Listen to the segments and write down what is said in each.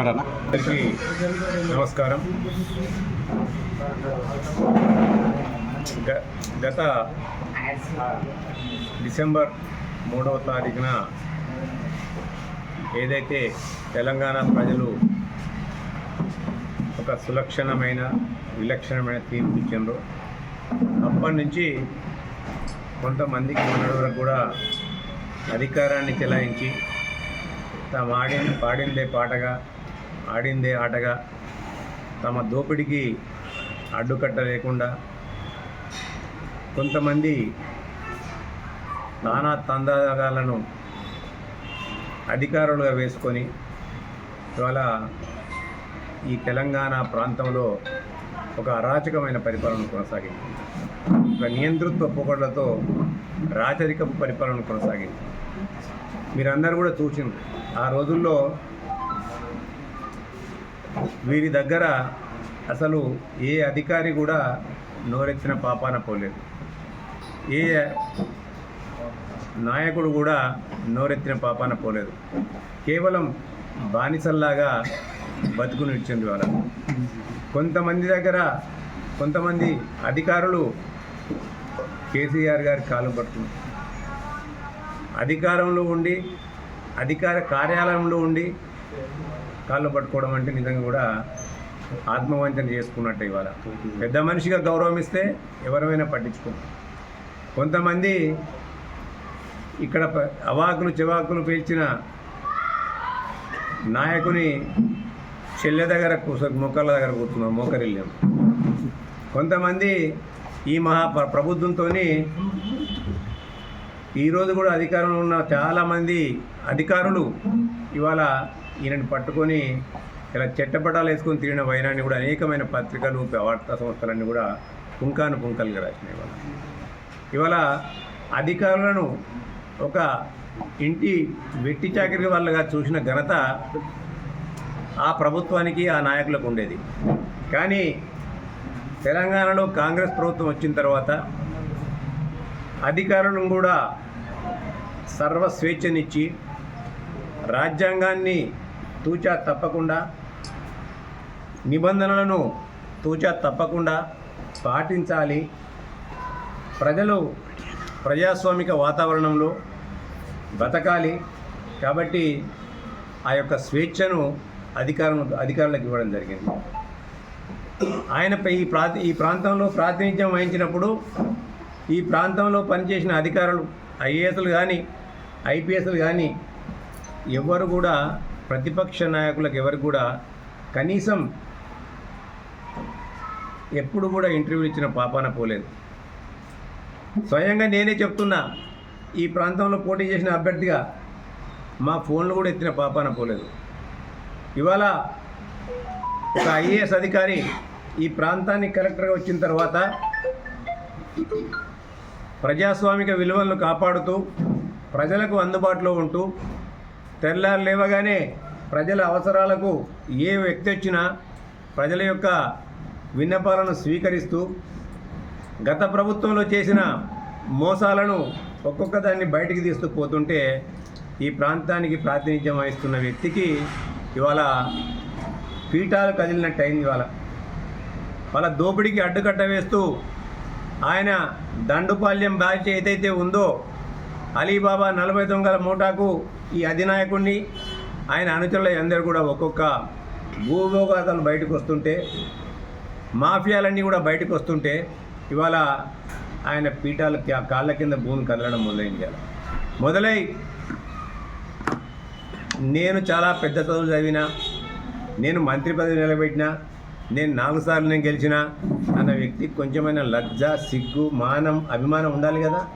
అందరికీ నమస్కారం. గత డిసెంబర్ మూడవ తారీఖున ఏదైతే తెలంగాణ ప్రజలు ఒక సులక్షణమైన విలక్షణమైన తీర్పు ఇచ్చిండ్రు అప్పటి నుంచి కొంతమందికి మొన్నటి వరకు కూడా అధికారాన్ని చెలాయించి తాము ఆడి పాడిందే పాటగా ఆడిందే ఆటగా తమ దోపిడికి అడ్డుకట్ట లేకుండా కొంతమంది నానా తందాలను అధికారులుగా వేసుకొని ఇవాళ ఈ తెలంగాణ ప్రాంతంలో ఒక అరాచకమైన పరిపాలన కొనసాగింది. ఒక నియంతృత్వ పోకడలతో రాచరిక పరిపాలన కొనసాగింది. మీరందరూ కూడా చూసిండ్రు. ఆ రోజుల్లో వీరి దగ్గర అసలు ఏ అధికారి కూడా నోరెత్తిన పాపాన పోలేదు. ఏ నాయకుడు కూడా నోరెత్తిన పాపాన పోలేదు. కేవలం బానిసల్లాగా బతుకుని ఇచ్చింది వాళ్ళ. కొంతమంది దగ్గర కొంతమంది అధికారులు కేసీఆర్ గారి కాలు పట్టుకున్నారు అధికారంలో ఉండి అధికార కార్యాలయంలో ఉండి కాళ్ళు పట్టుకోవడం అంటే నిజంగా కూడా ఆత్మవంచన చేసుకున్నట్టు ఇవాళ. పెద్ద మనిషిగా గౌరవం ఇస్తే ఎవరైనా పట్టించుకోం కొంతమంది ఇక్కడ అవాకులు చెవాకులు పీల్చిన నాయకుని చెల్లె దగ్గర కూర్చో మొక్కల దగ్గర కూర్చున్నాం మోకరిల్లాం కొంతమంది ఈ మహా ప్ర- ప్రభుత్వంతోని ఈరోజు కూడా అధికారంలో ఉన్న చాలామంది అధికారులు ఇవాళ ఈయనని పట్టుకొని ఇలా చెట్టపటాలు వేసుకొని తిరిగిన వైరాన్ని కూడా అనేకమైన పత్రికలు వార్తా సంస్థలన్నీ కూడా పుంకాను పుంకలుగా రాసినాయి ఇవాళ. ఇవాళ అధికారులను ఒక ఇంటి వెట్టి చాకరి వాళ్ళగా చూసిన ఘనత ఆ ప్రభుత్వానికి ఆ నాయకులకు ఉండేది. కానీ తెలంగాణలో కాంగ్రెస్ ప్రభుత్వం వచ్చిన తర్వాత అధికారులను కూడా సర్వ స్వేచ్ఛనిచ్చి రాజ్యాంగాన్ని తూచా తప్పకుండా నిబంధనలను తూచా తప్పకుండా పాటించాలి. ప్రజలు ప్రజాస్వామిక వాతావరణంలో బతకాలి. కాబట్టి ఆ యొక్క స్వేచ్ఛను అధికారం అధికారులకు ఇవ్వడం జరిగింది. ఆయనపై ఈ ప్రా ఈ ప్రాంతంలో ప్రాతినిధ్యం వహించినప్పుడు ఈ ప్రాంతంలో పనిచేసిన అధికారులు ఐఏఎస్లు కానీ ఐపీఎస్లు కానీ ఎవరు కూడా ప్రతిపక్ష నాయకులకు ఎవరు కూడా కనీసం ఎప్పుడు కూడా ఇంటర్వ్యూ ఇచ్చిన పాపాన పోలేదు. స్వయంగా నేనే చెప్తున్నా ఈ ప్రాంతంలో పోటీ చేసిన అభ్యర్థిగా మా ఫోన్లు కూడా ఎత్తిన పాపాన పోలేదు. ఇవాళ ఒక ఐఏఎస్ అధికారి ఈ ప్రాంతానికి కలెక్టర్గా వచ్చిన తర్వాత ప్రజాస్వామిక విలువలను కాపాడుతూ ప్రజలకు అందుబాటులో ఉంటూ తెల్లారు లేవగానే ప్రజల అవసరాలకు ఏ వ్యక్తి వచ్చినా ప్రజల యొక్క విన్నపాలను స్వీకరిస్తూ గత ప్రభుత్వంలో చేసిన మోసాలను ఒక్కొక్క దాన్ని బయటికి తీస్తూ పోతుంటే ఈ ప్రాంతానికి ప్రాతినిధ్యం వహిస్తున్న వ్యక్తికి ఇవాళ పీఠాలు కదిలినట్టు అయింది ఇవాళ. వాళ్ళ దోపిడీకి అడ్డుకట్ట వేస్తూ ఆయన దండుపాల్యం బాధ్యత ఏదైతే ఉందో అలీబాబా నలభై దొంగల మూటాకు ఈ అధినాయకుడిని ఆయన అనుచరుల అందరూ కూడా ఒక్కొక్క భూభోగాతలు బయటకు వస్తుంటే మాఫియాలన్నీ కూడా బయటకు వస్తుంటే ఇవాళ ఆయన పీఠాల కాళ్ళ కింద భూమి కదలడం మొదలైంది మొదలై నేను చాలా పెద్ద చదువులు చదివిన నేను మంత్రి పదవి నిలబెట్టిన నేను నాలుగు సార్లు నేను గెలిచిన అన్న వ్యక్తి కొంచెమైనా లజ్జ సిగ్గు మానం అభిమానం ఉండాలి కదా.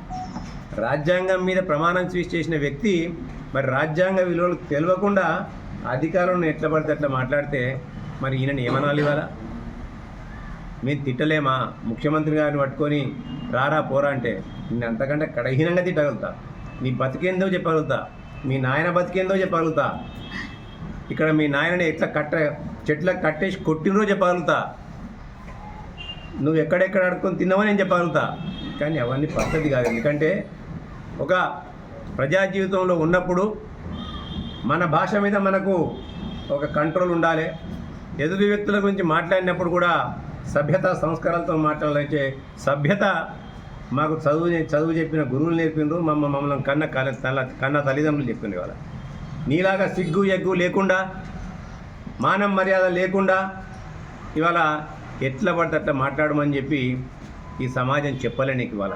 రాజ్యాంగం మీద ప్రమాణం స్వీచ్ చేసిన వ్యక్తి మరి రాజ్యాంగ విలువలు తెలియకుండా అధికారులను ఎట్లా పడితే అట్లా మాట్లాడితే మరి ఈయనని ఏమనాలి ఇవాళ? మేము తిట్టలేమా? ముఖ్యమంత్రి గారిని పట్టుకొని రారా పోరా అంటే నేను అంతకంటే కడహీనంగా తిట్టగలుగుతా. నీ బతికేందో చెప్పగలుగుతా. మీ నాయన బతికేందో చెప్పగలుగుతా. ఇక్కడ మీ నాయనని ఎట్లా కట్ట చెట్లకు కట్టేసి కొట్టినరో చెప్పగలుగుతా. నువ్వు ఎక్కడెక్కడ అడుక్కొని తిన్నావని నేను చెప్పగలుగుతా. కానీ అవన్నీ పద్ధతి కాదు. ఎందుకంటే ఒక ప్రజా జీవితంలో ఉన్నప్పుడు మన భాష మీద మనకు ఒక కంట్రోల్ ఉండాలి. ఎదుటి వ్యక్తుల గురించి మాట్లాడినప్పుడు కూడా సభ్యత సంస్కారాలతో మాట్లాడాలంటే సభ్యత మాకు చదువు చదువు చెప్పిన గురువులు నేర్పిండ్రు మమ్మ మమ్మల్ని కన్న కన్న తల కన్న తల్లిదండ్రులు చెప్పిండ్రు ఇవాళ. నీలాగా సిగ్గు ఎగ్గు లేకుండా మానం మర్యాద లేకుండా ఇవాళ ఎట్లా పడితే అట్లా మాట్లాడమని చెప్పి ఈ సమాజం చెప్పలే నీకు ఇవాళ.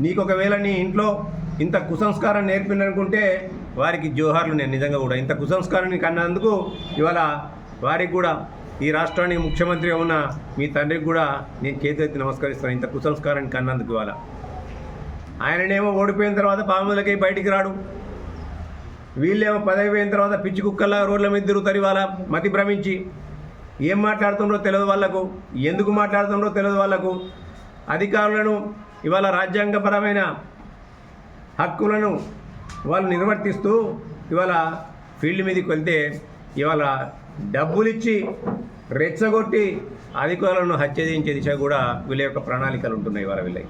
నీకు ఒకవేళ నీ ఇంట్లో ఇంత కుసంస్కారం నేర్పిననుకుంటే వారికి జోహార్లు నేను నిజంగా కూడా ఇంత కుసంస్కారం నీకు అన్నందుకు ఇవాళ వారికి కూడా ఈ రాష్ట్రానికి ముఖ్యమంత్రిగా ఉన్న మీ తండ్రికి కూడా నేను చేతులెత్తి నమస్కరిస్తాను ఇంత కుసంస్కారానికి అన్నందుకు ఇవాళ. ఆయననేమో ఓడిపోయిన తర్వాత పాములకి బయటికి రాడు. వీళ్ళేమో పదవి పోయిన తర్వాత పిచ్చి కుక్కల్లా రోడ్ల మీద తిరుగుతారు ఇవాళ మతి భ్రమించి. ఏం మాట్లాడుతుండో తెలియదు వాళ్ళకు ఎందుకు మాట్లాడుతుండో తెలియదు వాళ్ళకు. అధికారులను ఇవాళ రాజ్యాంగపరమైన హక్కులను వాళ్ళు నిర్వర్తిస్తూ ఇవాళ ఫీల్డ్ మీదకి వెళ్తే ఇవాళ డబ్బులిచ్చి రెచ్చగొట్టి అధికారులను హత్య చేయించే దిశ కూడా వీళ్ళ యొక్క ప్రణాళికలు ఉంటున్నాయి వారు వీళ్ళకి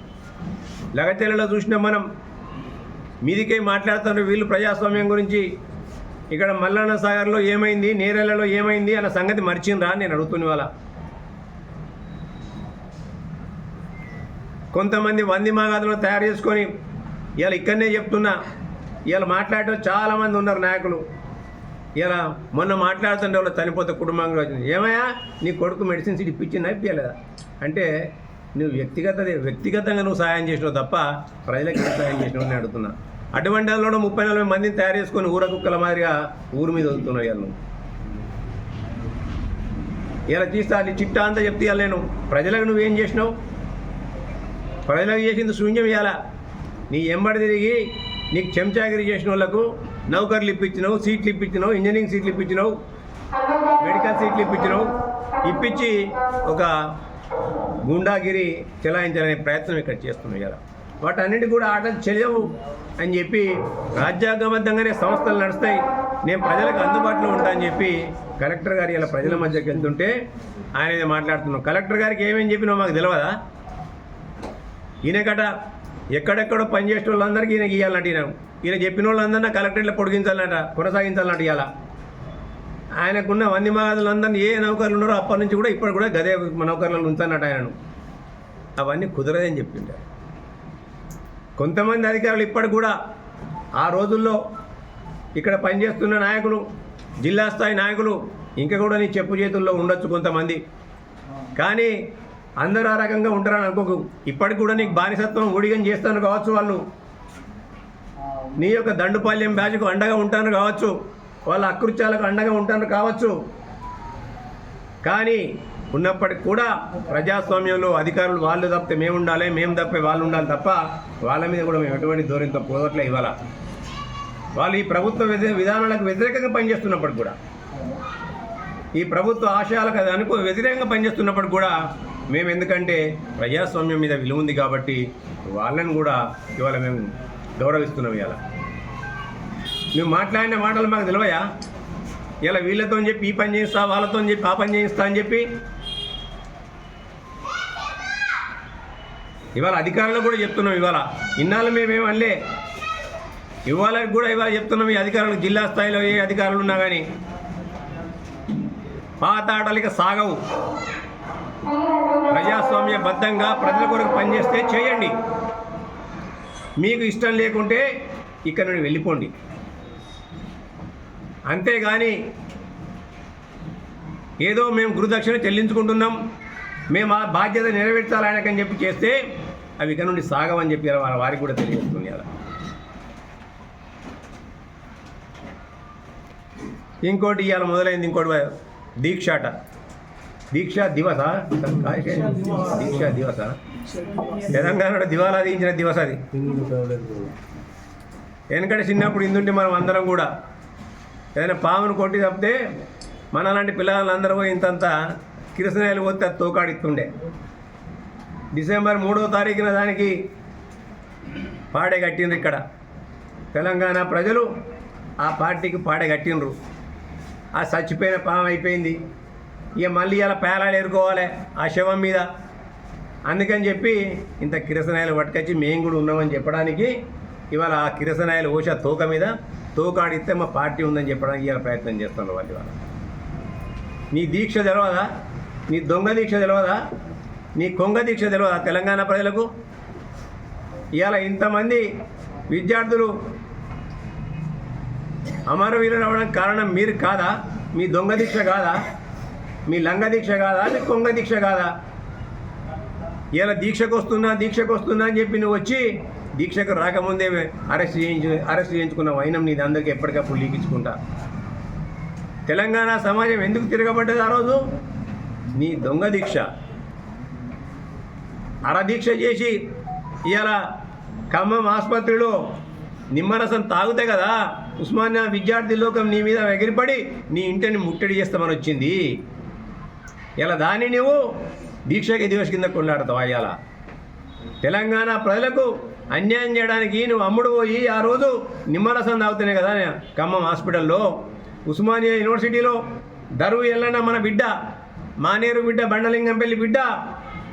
లగతెలలో చూసినాం మనం మీదికే మాట్లాడుతున్నారు వీళ్ళు ప్రజాస్వామ్యం గురించి ఇక్కడ మల్లన్న సాగర్లో ఏమైంది నేరెళ్ళలో ఏమైంది అన్న సంగతి మర్చిండ్రా నేను అడుగుతున్న వాళ్ళ కొంతమంది వంది మాగాదులు తయారు చేసుకొని ఇలా ఇక్కడనే చెప్తున్నా ఇవాళ మాట్లాడటం చాలామంది ఉన్నారు నాయకులు. ఇలా మొన్న మాట్లాడుతుంటే వాళ్ళు చనిపోతే కుటుంబంలో వచ్చింది. ఏమయ్యా నీ కొడుకు మెడిసిన్స్ ఇప్పించిందా ఇప్పించలేదా అంటే నువ్వు వ్యక్తిగత వ్యక్తిగతంగా నువ్వు సహాయం చేసినావు తప్ప ప్రజలకు సాయం చేసినావు అని అడుగుతున్నా. అటువంటి వాళ్ళలో ముప్పై నలభై మందిని తయారు చేసుకొని ఊర కుక్కల మాదిరిగా ఊరి మీద వదులుతున్నావు ఇవాళ నువ్వు. ఇలా తీస్తా నీ చిట్టా అంతా చెప్తే ఇవాళ నేను. ప్రజలకు నువ్వేం చేసినావు? ప్రజలకు చేసింది శూన్యం ఇవ్వాలా నీ ఎంబడి తిరిగి నీకు చెంచాగిరి చేసిన వాళ్ళకు నౌకర్లు ఇప్పించినావు సీట్లు ఇప్పించినావు ఇంజనీరింగ్ సీట్లు ఇప్పించినావు మెడికల్ సీట్లు ఇప్పించినావు. ఇప్పించి ఒక గుండాగిరి చెలాయించాలనే ప్రయత్నం ఇక్కడ చేస్తున్నాం కదా వాటన్నిటి కూడా ఆటలు చెల్లవు అని చెప్పి రాజ్యాంగబద్ధంగానే సంస్థలు నడుస్తాయి. నేను ప్రజలకు అందుబాటులో ఉంటా అని చెప్పి కలెక్టర్ గారు ఇలా ప్రజల మధ్యకి వెళ్తుంటే ఆయన మాట్లాడుతున్నాం కలెక్టర్ గారికి ఏమేమి చెప్పినావు మాకు తెలియదా ఈయనకట ఎక్కడెక్కడో పనిచేసే వాళ్ళందరికీ ఈయనకి ఇవ్వాలంట ఈయన. ఈయన చెప్పిన వాళ్ళందరినీ కలెక్టరేట్లో పొడిగించాలంట కొనసాగించాలంట ఇవాళ ఆయనకున్న వంది మగాదులందరినీ ఏ నౌకర్లు ఉన్నారో అప్పటి నుంచి కూడా ఇప్పటికి కూడా గదే నౌకర్లను ఉంచానట ఆయనను. అవన్నీ కుదరదని చెప్పింటారు కొంతమంది అధికారులు ఇప్పటికి కూడా ఆ రోజుల్లో ఇక్కడ పనిచేస్తున్న నాయకులు జిల్లా స్థాయి నాయకులు ఇంకా కూడా నీ చెప్పు చేతుల్లో ఉండొచ్చు కొంతమంది. కానీ అందరూ ఆ రకంగా ఉంటారని అనుకోకు. ఇప్పటికి కూడా నీకు బానిసత్వం ఊడిగం చేస్తాను కావచ్చు వాళ్ళు. నీ యొక్క దండుపాల్యం బ్యాచ్కు అండగా ఉంటాను కావచ్చు. వాళ్ళ అకృత్యాలకు అండగా ఉంటాను కావచ్చు. కానీ ఉన్నప్పటికి కూడా ప్రజాస్వామ్యంలో అధికారులు వాళ్ళు తప్పితే మేము ఉండాలి మేము తప్పే వాళ్ళు ఉండాలి తప్ప వాళ్ళ మీద కూడా మేము ఎటువంటి ధోరణితో పోవట్లే ఇవ్వాలా. వాళ్ళు ఈ ప్రభుత్వ విధ- విధానాలకు వ్యతిరేకంగా పనిచేస్తున్నప్పుడు కూడా. ఈ ప్రభుత్వ ఆశయాలకు అది అనుకో వ్యతిరేకంగా పనిచేస్తున్నప్పుడు కూడా మేము ఎందుకంటే ప్రజాస్వామ్యం మీద విలువ ఉంది కాబట్టి వాళ్ళని కూడా ఇవాళ మేము గౌరవిస్తున్నాం ఇవాళ. మేము మాట్లాడిన మాటలు మాకు తెలివయా? ఇలా వీళ్ళతో చెప్పి ఈ పని చేయిస్తా వాళ్ళతో చెప్పి ఆ పని చేయిస్తా అని చెప్పి? ఇవాళ అధికారులకు కూడా చెప్తున్నాం ఇవాళ. ఇన్నాళ్ళు మేమేం అనలే. ఇవాళ కూడా ఇవాళ చెప్తున్నాం ఈ అధికారులకు జిల్లా స్థాయిలో ఏ అధికారులు ఉన్నా కానీ పాత ఆటలు ఇక సాగవు. ప్రజాస్వామ్యబద్ధంగా ప్రజల కొరకు పనిచేస్తే చేయండి. మీకు ఇష్టం లేకుంటే ఇక్కడ నుండి వెళ్ళిపోండి. అంతేగాని ఏదో మేము గురుదక్షిణ చెల్లించుకుంటున్నాం మేము ఆ బాధ్యత నెరవేర్చాలి ఆయనకని చెప్పి చేస్తే అవి ఇక్కడ నుండి సాగవని చెప్పి వాళ్ళ వారికి కూడా తెలియజేస్తుంది అలా ఇంకోటి ఇవాళ మొదలైంది ఇంకోటి దీక్షాట దీక్ష దివస? దీక్ష దివస? తెలంగాణలో దివాలా దించిన దివస అది. ఎందుకంటే చిన్నప్పుడు ఇందుంటే మనం అందరం కూడా. ఏదైనా పామును కొట్టి తప్పితే మనలాంటి పిల్లలందరూ పోయి ఇంతంత కిరసనాయలు పోతే అది తోకాడిస్తుండే. డిసెంబర్ మూడో తారీఖున దానికి పాడే కట్టిండ్రు ఇక్కడ. తెలంగాణ ప్రజలు ఆ పార్టీకి పాడే కట్టిండ్రు. ఆ చచ్చిపోయిన పాము అయిపోయింది. ఇక మళ్ళీ ఇలా పేలాలు ఎరుకోవాలి ఆ శవం మీద. అందుకని చెప్పి ఇంత కిరసనాయలు పట్టుకొచ్చి మేము కూడా ఉన్నామని చెప్పడానికి ఇవాళ ఆ కిరసనాయలు ఓషా తోక మీద తోకాడిస్తే మా పార్టీ ఉందని చెప్పడానికి ఇవాళ ప్రయత్నం చేస్తున్నారు వాళ్ళు ఇవాళ. నీ దీక్ష తెలవదా? నీ దొంగ దీక్ష తెలవదా? నీ కొంగ దీక్ష తెలియదా తెలంగాణ ప్రజలకు? ఇవాళ ఇంతమంది విద్యార్థులు అమరవీరులు అవ్వడానికి కారణం మీరు కాదా? మీ దొంగ దీక్ష కాదా? మీ లంగ దీక్ష కాదా? మీ కొంగ దీక్ష కాదా? ఇలా దీక్షకు వస్తున్నా దీక్షకు వస్తున్నా అని చెప్పి నువ్వు వచ్చి దీక్షకు రాకముందే అరెస్ట్ చేయించు అరెస్ట్ చేయించుకున్న వైనం నీది అందరికీ ఎప్పటికప్పుడు లీకించుకుంటా. తెలంగాణ సమాజం ఎందుకు తిరగబడ్డది ఆ రోజు? నీ దొంగ దీక్ష. అరదీక్ష చేసి ఇవాళ ఖమ్మం ఆసుపత్రిలో నిమ్మరసం తాగుతే కదా ఉస్మానియా విద్యార్థి లోకం నీ మీద ఎగిరిపడి నీ ఇంటిని ముట్టడి చేస్తామని వచ్చింది. ఇలా దాన్ని నువ్వు దీక్షకి దివస్ కింద కొట్లాడతావు అయ్యాల తెలంగాణ ప్రజలకు అన్యాయం చేయడానికి నువ్వు అమ్ముడు పోయి ఆ రోజు నిమ్మరసం తాగుతున్నాయి కదా ఖమ్మం హాస్పిటల్లో ఉస్మానియా యూనివర్సిటీలో దరువు ఎల్లన్న మన బిడ్డ మానేరు బిడ్డ బండలింగంపల్లి బిడ్డ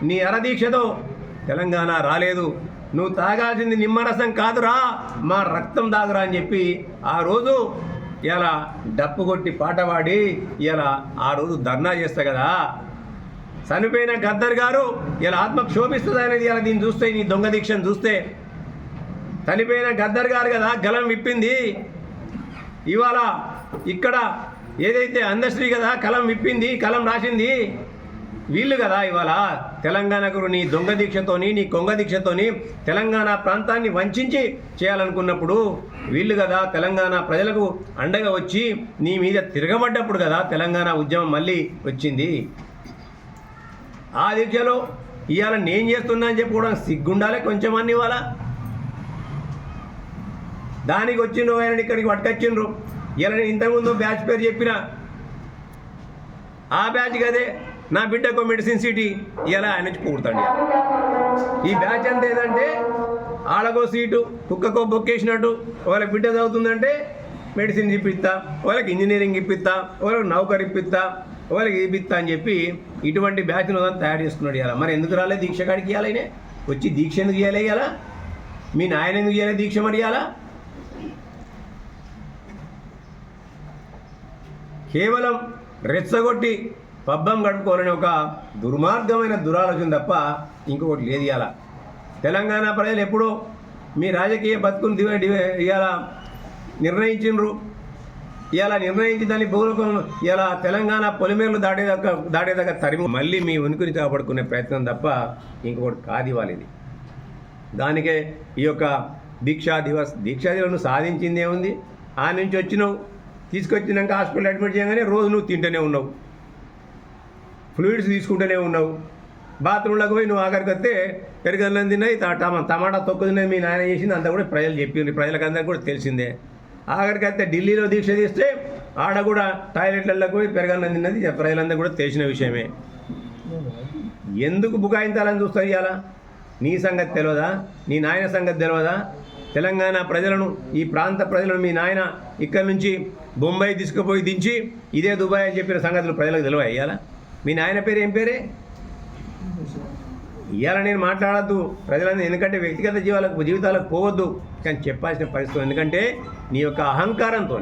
నీ అరదీక్షతో తెలంగాణ రాలేదు. నువ్వు తాగాల్సింది నిమ్మరసం కాదురా మా రక్తం తాగురా అని చెప్పి ఆ రోజు ఇలా డప్పు కొట్టి పాట పాడి ఇలా ఆ రోజు ధర్నా చేస్తా కదా. చనిపోయిన గద్దర్ గారు ఇలా ఆత్మ క్షోభిస్తుంది అనేది ఇలా దీన్ని చూస్తే నీ దొంగ దీక్షను చూస్తే. చనిపోయిన గద్దర్ గారు కదా గలం విప్పింది. ఇవాళ ఇక్కడ ఏదైతే అందశ్రీ కదా కలం విప్పింది కలం రాసింది వీళ్ళు కదా ఇవాళ. తెలంగాణకు నీ దొంగ దీక్షతోని నీ కొంగ దీక్షతోని తెలంగాణ ప్రాంతాన్ని వంచించి చేయాలనుకున్నప్పుడు వీళ్ళు కదా తెలంగాణ ప్రజలకు అండగా వచ్చి నీ మీద తిరగబడ్డప్పుడు కదా తెలంగాణ ఉద్యమం మళ్ళీ వచ్చింది. ఆ దీక్షలో ఇవాళ నేను చేస్తున్నా అని చెప్పుకోవడం సిగ్గుండాలి కొంచెం అన్ని ఇవాళ. దానికి వచ్చిండ్రు ఆయన ఇక్కడికి పట్టుకొచ్చిండ్రు. ఇలా నేను ఇంతకుముందు బ్యాచ్ పేరు చెప్పిన. ఆ బ్యాచ్ కదే నా బిడ్డకు మెడిసిన్ సిటీ ఇలా ఆయన వచ్చి ఈ బ్యాచ్ అంతా ఏదంటే ఆడకో సీటు కుక్కకో బొక్కేసినట్టు వాళ్ళ బిడ్డ చదువుతుందంటే మెడిసిన్ ఇప్పిస్తా వాళ్ళకి ఇంజనీరింగ్ ఇప్పిస్తా వాళ్ళకి నౌకర్ ఇప్పిస్తా వాళ్ళకి ఇప్పిస్తా అని చెప్పి ఇటువంటి బ్యాచ్ను తయారు చేసుకున్నాడు ఇవాళ మరి ఎందుకు రాలేదు? దీక్ష కాడికి ఇవ్వాలనే వచ్చి దీక్ష ఎందుకు ఇవ్వాలి ఇవాళ మీ నాయన ఎందుకు ఇవ్వాలి దీక్ష మరి ఇవ్వాలా కేవలం రెచ్చగొట్టి పబ్బం గడుపుకోవాలని ఒక దుర్మార్గమైన దురాలోచన తప్ప ఇంకొకటి లేదు ఇవాళ తెలంగాణ ప్రజలు ఎప్పుడో మీ రాజకీయ బతుకుని దివ ఇవాళ నిర్ణయించిండ్రు. ఇవాళ నిర్ణయించి దాన్ని భూలోకం ఇలా తెలంగాణ పొలిమేర్లు దాటేదాకా దాటేదాకా తరిమి మళ్ళీ మీ ఉనికిని కాపాడుకునే ప్రయత్నం తప్ప ఇంకొకటి కాదు ఇవాళ ఇది. దానికే ఈ యొక్క దీక్షా దివస్ దీక్షా దివస్ సాధించింది ఏముంది? ఆ నుంచి వచ్చినావు తీసుకొచ్చినాక హాస్పిటల్ అడ్మిట్ చేయగానే రోజు నువ్వు తింటూనే ఉన్నావు. ఫ్లూయిడ్స్ తీసుకుంటూనే ఉన్నావు. బాత్రూంలోకి పోయి నువ్వు ఆఖరికి వస్తే పెరుగన్నం తిన్నాయి టమాటా తొక్కు తిన్నది మీ నాయన చేసింది అంతా కూడా ప్రజలు చెప్పింది ప్రజలకందరికీ కూడా తెలిసిందే. ఆఖరికి వస్తే ఢిల్లీలో దీక్ష తీస్తే ఆడ కూడా టాయిలెట్లకు పోయి పెరగాలని తిన్నది ప్రజలందరూ కూడా తెలిసిన విషయమే. ఎందుకు బుకాయించాలని చూస్తారు ఇవాళ? నీ సంగతి తెలియదా నీ నాయన సంగతి తెలియదా తెలంగాణ ప్రజలను ఈ ప్రాంత ప్రజలను మీ నాయన ఇక్కడి నుంచి బొంబాయి తీసుకుపోయి దించి ఇదే దుబాయ్ అని చెప్పిన సంగతులు ప్రజలకు తెలియ ఇవాళ? మీ నాయన పేరు ఏం పేరే? ఇవాళ నేను మాట్లాడద్దు. ప్రజలందరూ ఎందుకంటే వ్యక్తిగత జీవాలకు జీవితాలకు పోవద్దు కానీ చెప్పాల్సిన పరిస్థితి ఎందుకంటే నీ యొక్క అహంకారంతో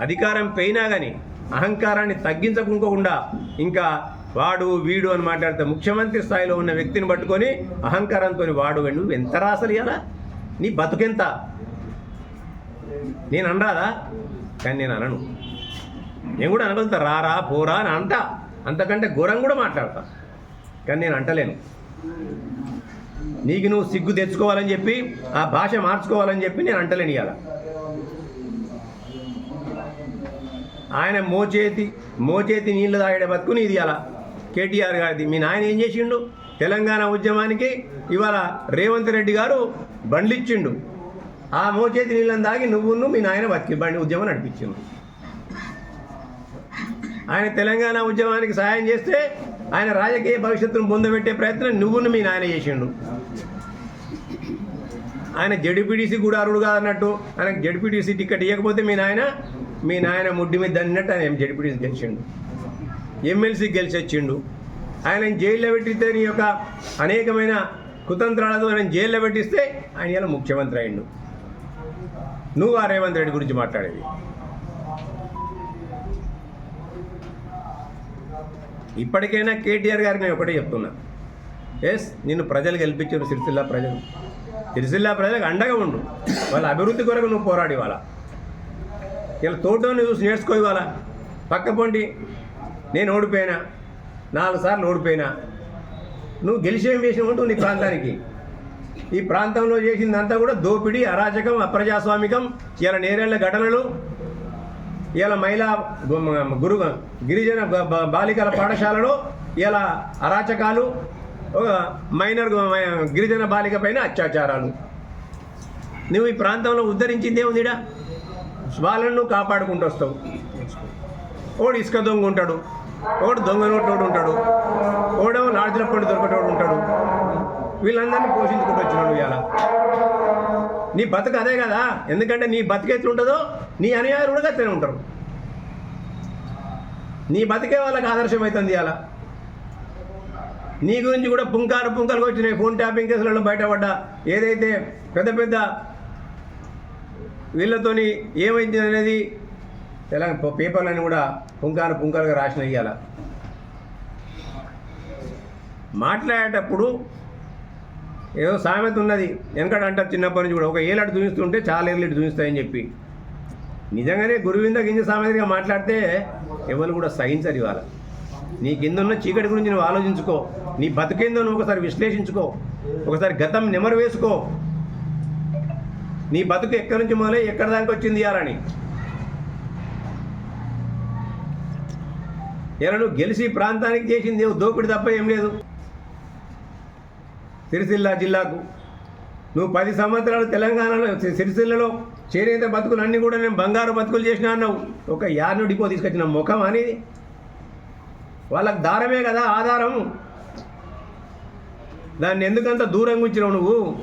అధికారం పోయినా కానీ అహంకారాన్ని తగ్గించకుండా ఇంకా వాడు వీడు అని మాట్లాడితే ముఖ్యమంత్రి స్థాయిలో ఉన్న వ్యక్తిని పట్టుకొని అహంకారంతో వాడు నువ్వు ఎంత రాసలు ఇలా నీ బతుకెంత? నేను అనరాదా? కానీ నేను అనను. నేను కూడా అనగలుగుతా. రారా పోరా అని అంట. అంతకంటే ఘోరం కూడా మాట్లాడతా. కానీ నేను అంటలేను. నీకు నువ్వు సిగ్గు తెచ్చుకోవాలని చెప్పి ఆ భాష మార్చుకోవాలని చెప్పి నేను అంటలేను ఇవాళ ఆయన మోచేతి మోచేతి నీళ్ళు తాగడే బతుకుని ఇది అలా కేటీఆర్ గారిది. మీ నాయన ఏం చేసిండు? తెలంగాణ ఉద్యమానికి ఇవాళ రేవంత్ రెడ్డి గారు బండ్లిచ్చిండు. ఆ మోచేతి నీళ్ళని తాగి నువ్వును మీ నాయన బతికి బండి ఉద్యమం నడిపించిండు. ఆయన తెలంగాణ ఉద్యమానికి సహాయం చేస్తే ఆయన రాజకీయ భవిష్యత్తును పొందబెట్టే ప్రయత్నం నువ్వును మీ నాయన చేసిండు. ఆయన జడ్పీటీసీ కూడా అరుడు కాదన్నట్టు ఆయనకు జడ్పీటీసీ టికెట్ ఇవ్వకపోతే మీ నాయన మీ నాయన ముడ్డి మీద దన్నట్టు ఆయన జడ్పీటీసీ గెలిచిండు? ఎమ్మెల్సీ గెలిచి వచ్చిండు ఆయన జైల్లో పెట్టితే నీ యొక్క అనేకమైన కుతంత్రాలతో ఆయన జైల్లో పెట్టిస్తే ఆయన ఇలా ముఖ్యమంత్రి అయిండు నువ్వు ఆ రేవంత్ రెడ్డి గురించి మాట్లాడేది. ఇప్పటికైనా కేటీఆర్ గారికి నేను ఒకటే చెప్తున్నా. ఎస్ నిన్ను ప్రజలు గెలిపించారు సిరిసిల్ల ప్రజలు. సిరిసిల్ల ప్రజలకు అండగా ఉండు. వాళ్ళ అభివృద్ధి కొరకు నువ్వు పోరాడి ఇవాళ. ఇలా తోటని చూసి నేర్చుకో ఇవాళ. పక్క నేను ఓడిపోయినా. నాలుగు సార్లు ఓడిపోయినా. నువ్వు గెలిచేం విషయం ఉంటుంది నీ ప్రాంతానికి. ఈ ప్రాంతంలో చేసిందంతా కూడా దోపిడీ అరాచకం అప్రజాస్వామికం ఇలా నేరేళ్ళ ఘటనలు. ఇలా మహిళా గురు గిరిజన బాలికల పాఠశాలలో ఇలా అరాచకాలు ఒక మైనర్ గిరిజన బాలిక పైన అత్యాచారాలు. నువ్వు ఈ ప్రాంతంలో ఉద్ధరించిందే ఉందిడా వాళ్ళను నువ్వు కాపాడుకుంటూ వస్తావు. ఓడు ఇసుక దొంగ ఉంటాడు. ఓడు దొంగ నోట్లోడు ఉంటాడు. ఓడేమో లాడ్జ్ల పండు దొరకటోడు ఉంటాడు. వీళ్ళందరినీ పోషించుకుంటూ వచ్చినాడు ఇలా నీ బతుకు అదే కదా? ఎందుకంటే నీ బతుకు ఎట్లుంటుందో నీ అనుయాయులు కూడా అట్లనే ఉంటారు. నీ బతికే వాళ్ళకి ఆదర్శమవుతుంది అలా నీ గురించి కూడా పుంకారు పుంకాలు వచ్చినాయి ఫోన్ ట్యాపింగ్ కేసులలో బయటపడ్డా. ఏదైతే పెద్ద పెద్ద వీళ్ళతోని ఏమైంది అనేది తెలంగాణ పేపర్లను కూడా పుంకారు పుంకాలుగా రాసిన ఇవాళ. మాట్లాడేటప్పుడు ఏదో సామెత ఉన్నది. వెనకడ అంటారు చిన్నప్పటి నుంచి కూడా. ఒక ఏలాడు చూపిస్తుంటే చాలా ఏళ్ళు చూపిస్తాయని చెప్పి. నిజంగానే గురువింద గింజ సామెతగా మాట్లాడితే ఎవరు కూడా సహించరు ఇవాళ. నీ కింద ఉన్న చీకటి గురించి నువ్వు ఆలోచించుకో నీ బతుకేందో నువ్వు ఒకసారి విశ్లేషించుకో ఒకసారి గతం నెమరు వేసుకో. నీ బతుకు ఎక్కడి నుంచి మొదలై ఎక్కడి దానికి వచ్చింది ఇవ్వాలని ఇలా నువ్వు గెలిచి ప్రాంతానికి చేసింది ఏవో దోపిడి తప్ప ఏం లేదు. సిరిసిల్ల జిల్లాకు నువ్వు పది సంవత్సరాలు తెలంగాణలో సిరిసిల్లలో చేనేత బతుకులు అన్నీ కూడా నేను బంగారు బతుకులు చేసిన అన్నావు. ఒక యార్ను డిపో తీసుకొచ్చిన ముఖం అనేది వాళ్ళకి దారమే కదా ఆధారం దాన్ని ఎందుకంత దూరంగా ఉంచినావు నువ్వు?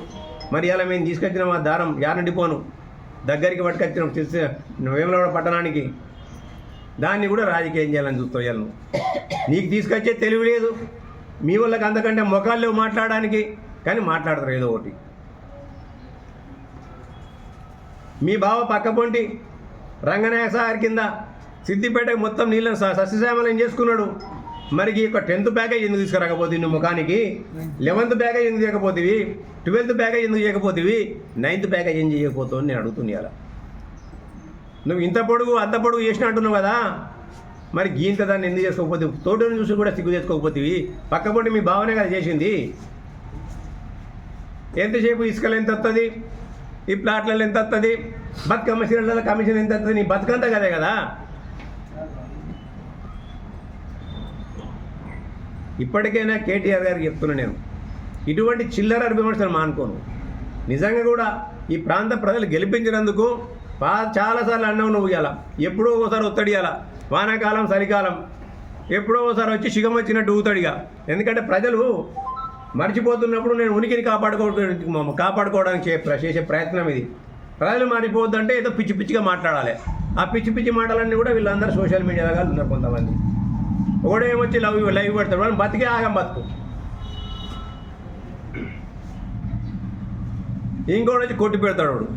మరి అలా మేము తీసుకొచ్చినాం ఆ దారం యార్ను డిపోను. దగ్గరికి పట్టుకొచ్చినాం తెలిసి వేములవాడ పట్టణానికి. దాన్ని కూడా రాజకీయం చేయాలని చూస్తావు నువ్వు. నీకు తీసుకొచ్చే తెలివి లేదు. మీ వాళ్ళకి అంతకంటే ముఖాలు మాట్లాడడానికి. కానీ మాట్లాడతారు ఏదో ఒకటి. మీ బావ పక్కపొంటి రంగనాయక సార్ కింద సిద్దిపేట మొత్తం నీళ్ళని స- సస్యశ్యామలం చేసుకున్నాడు? మరి ఈ యొక్క టెన్త్ ప్యాకేజ్ ఎందుకు తీసుకురాకపోతే నువ్వు ముఖానికి? లెవెన్త్ ప్యాకేజ్ ఎందుకు చేయకపోతేవి? ట్వెల్త్ ప్యాకేజ్ ఎందుకు చేయకపోతేవి? నైన్త్ ప్యాకేజ్ ఏం చేయకపోతావు నేను అడుగుతున్నా అలా నువ్వు ఇంత పొడుగు అంత పొడుగు చేసిన అంటున్నావు కదా? మరి గీంత దాన్ని ఎందుకు చేసుకోకపోతే? తోటను చూసి కూడా సిగ్గు చేసుకోకపోతేవి పక్కపొంటి మీ భావనే కదా చేసింది. ఎంతసేపు ఇసుకలు ఎంత వస్తుంది ఈ ప్లాట్లలో ఎంత వస్తుంది? బతుకమ్మ చీరల కమిషన్ ఎంత వస్తుంది? నీ బతుకంతా కదే కదా? ఇప్పటికైనా కేటీఆర్ గారికి చెప్తున్నా నేను ఇటువంటి చిల్లర విమర్శలు మానుకోను నిజంగా కూడా ఈ ప్రాంత ప్రజలు గెలిపించినందుకు బా చాలాసార్లు అన్నావు నువ్వు ఇవాళ ఎప్పుడో ఒకసారి ఒత్తడి ఇవాళ వానాకాలం చలికాలం. ఎప్పుడో ఒకసారి వచ్చి శిగం వచ్చినట్టు ఊతడిగా. ఎందుకంటే ప్రజలు మర్చిపోతున్నప్పుడు నేను ఉనికిని కాపాడుకో కాపాడుకోవడానికి చేసే ప్రయత్నం ఇది. ప్రజలు మారిపోవద్దంటే ఏదో పిచ్చి పిచ్చిగా మాట్లాడాలి. ఆ పిచ్చి పిచ్చి మాటలన్నీ కూడా వీళ్ళందరూ సోషల్ మీడియాలో ఉన్నారు కొంతమంది. ఒకడేమొచ్చి లవ్ లైవ్ పెడతాడు వాళ్ళు బతికే ఆగం బతుకు. ఇంకోటి వచ్చి కొట్టి పెడతాడు వాడు.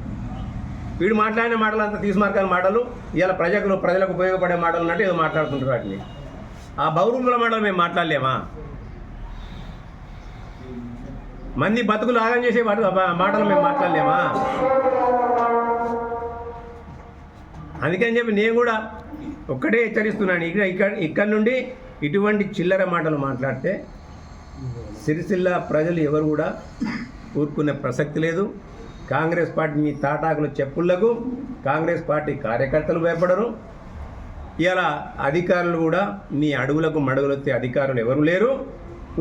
వీడు మాట్లాడిన మాటలు అంతా తీసుమార్కాల మాటలు ఇలా ప్రజలకు ప్రజలకు ఉపయోగపడే మాటలు అంటే ఏదో మాట్లాడుతుంటారు వాటిని. ఆ బౌరూముల మాటలు మేము మాట్లాడలేమా? మంది బతుకులు ఆగం చేసే వాటి మాటలు మేము మాట్లాడలేమా? అందుకని చెప్పి నేను కూడా ఒక్కటే హెచ్చరిస్తున్నాను. ఇక్కడ ఇక్కడ ఇక్కడ నుండి ఇటువంటి చిల్లర మాటలు మాట్లాడితే సిరిసిల్ల ప్రజలు ఎవరు కూడా ఊరుకునే ప్రసక్తి లేదు. కాంగ్రెస్ పార్టీ మీ తాటాకుల చెప్పుళ్ళకు కాంగ్రెస్ పార్టీ కార్యకర్తలు భయపడరు. ఇలా అధికారులు కూడా మీ అడుగులకు మడుగులొత్తే అధికారులు ఎవరు లేరు.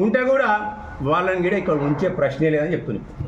ఉంటే కూడా వాళ్ళని కూడా ఇక్కడ ఉంచే ప్రశ్నే లేదని చెప్తున్నాను